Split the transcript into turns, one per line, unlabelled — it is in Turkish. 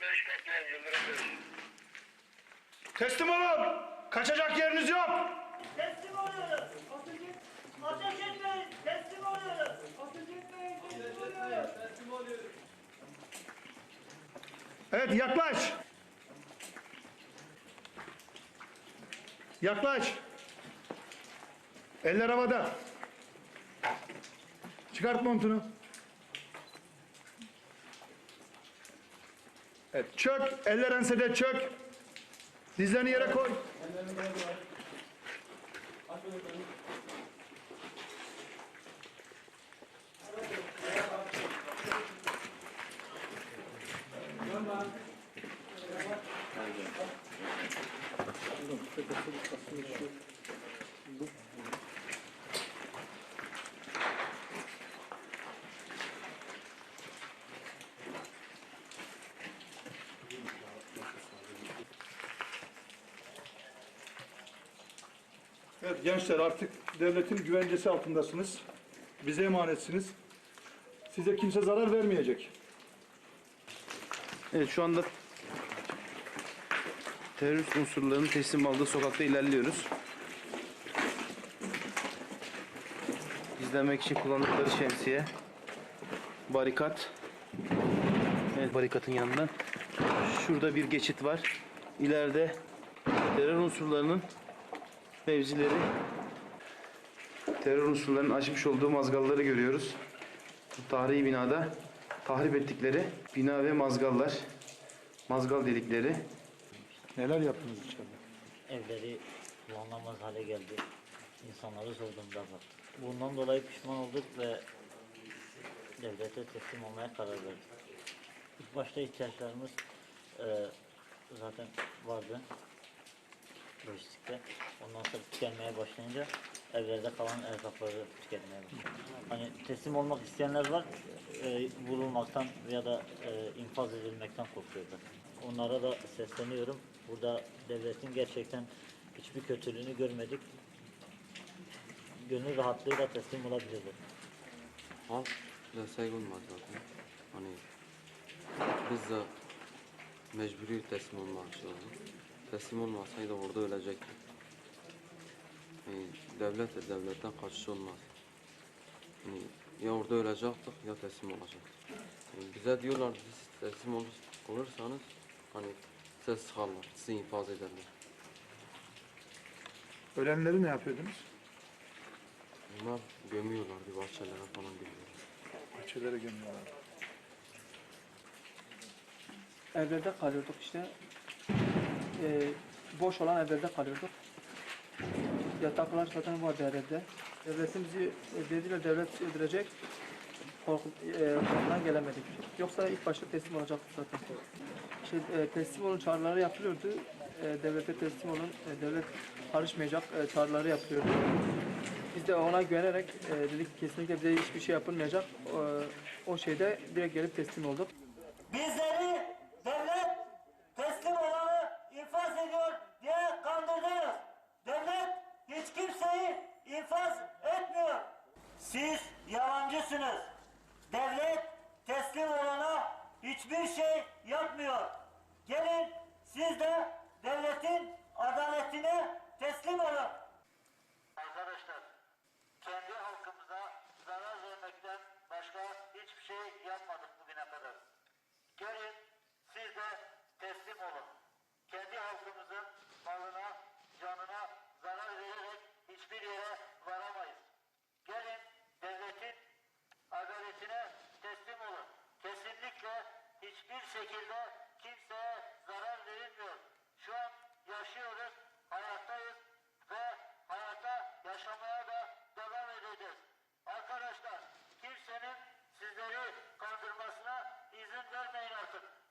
Görüş. Teslim olun. Kaçacak yeriniz yok.
Teslim oluyoruz. Ateş etmeyin. Teslim oluyoruz. Ateş etmeyin. Teslim. Teslim oluyoruz.
Evet yaklaş. Yaklaş. Eller havada. Çıkart montunu. Evet çök. Eller ensede çök. Dizlerini yere koy. Evet gençler artık devletin güvencesi altındasınız. Bize emanetsiniz. Size kimse zarar vermeyecek.
Evet şu anda terörist unsurlarının teslim aldığı sokakta ilerliyoruz. Gizlenmek için kullandıkları şemsiye, barikat. Evet barikatın yanından. Şurada bir geçit var. İleride terör unsurlarının mevzileri. Terör unsurlarının açmış olduğu mazgalları görüyoruz. Bu tarihi binada tahrip ettikleri bina ve mazgallar, mazgal delikleri.
Neler yaptınız içeride?
evleri kullanılamaz hale geldi. İnsanları zor durumda bıraktık. Bundan dolayı pişman olduk ve devlete teslim olmaya karar verdik. İlk başta ihtiyaçlarımız e, zaten vardı lojistikte. Ondan sonra tükenmeye başlayınca evlerde kalan erzakları tüketmeye başladı. Hani teslim olmak isteyenler var, e, vurulmaktan ya da e, infaz edilmekten korkuyorlar. Onlara da sesleniyorum. Burada devletin gerçekten hiçbir kötülüğünü görmedik. Gönül rahatlığıyla teslim olabilirler.
Halk destek olmaz zaten. Hani biz de mecburi teslim olmak lazım. Teslim olmasaydı orada ölecektik. Yani devlet de devletten kaçış olmaz. Yani ya orada ölecektik ya teslim olacaktık. Yani bize diyorlar siz teslim olur, olursanız hani size sıkarlar, sizi infaz ederler.
Ölenleri ne yapıyordunuz?
Bunlar gömüyorlardı bahçelere falan gömüyorlar.
Bahçelere gömüyorlar.
evlerde kalıyorduk işte. Ee, boş olan evlerde kalıyorduk. Yataklar zaten vardı evde. Devletin bizi e, dediler devlet öldürecek. Korku, e, gelemedik. Yoksa ilk başta teslim olacaktık zaten. İşte e, teslim olun çağrıları yapılıyordu. E, devlete teslim olun, e, devlet karışmayacak e, çağrıları yapılıyordu. Biz de ona güvenerek e, dedik kesinlikle bize hiçbir şey yapılmayacak. E, o şeyde direkt gelip teslim olduk.
Bizleri devlet teslim olanı infaz ediyor diye kandırdınız. Devlet hiç kimseyi infaz etmiyor. Siz yalancısınız. Devlet teslim olana hiçbir şey yapmıyor. Gelin siz de devletin adaletine teslim olun. Arkadaşlar kendi halkımıza zarar vermekten başka hiçbir şey yapmadık bugüne kadar. Gelin siz de teslim olun. Kendi halkımızın malına, canına zarar vererek hiçbir yere varamayız. Gelin devletin adaletine teslim olun. Kesinlikle hiçbir şekilde kimseye zarar verilmiyor. Şu an yaşıyoruz, hayattayız ve hayata yaşamaya da devam edeceğiz. Arkadaşlar kimsenin sizleri kandırmasına izin vermeyin artık.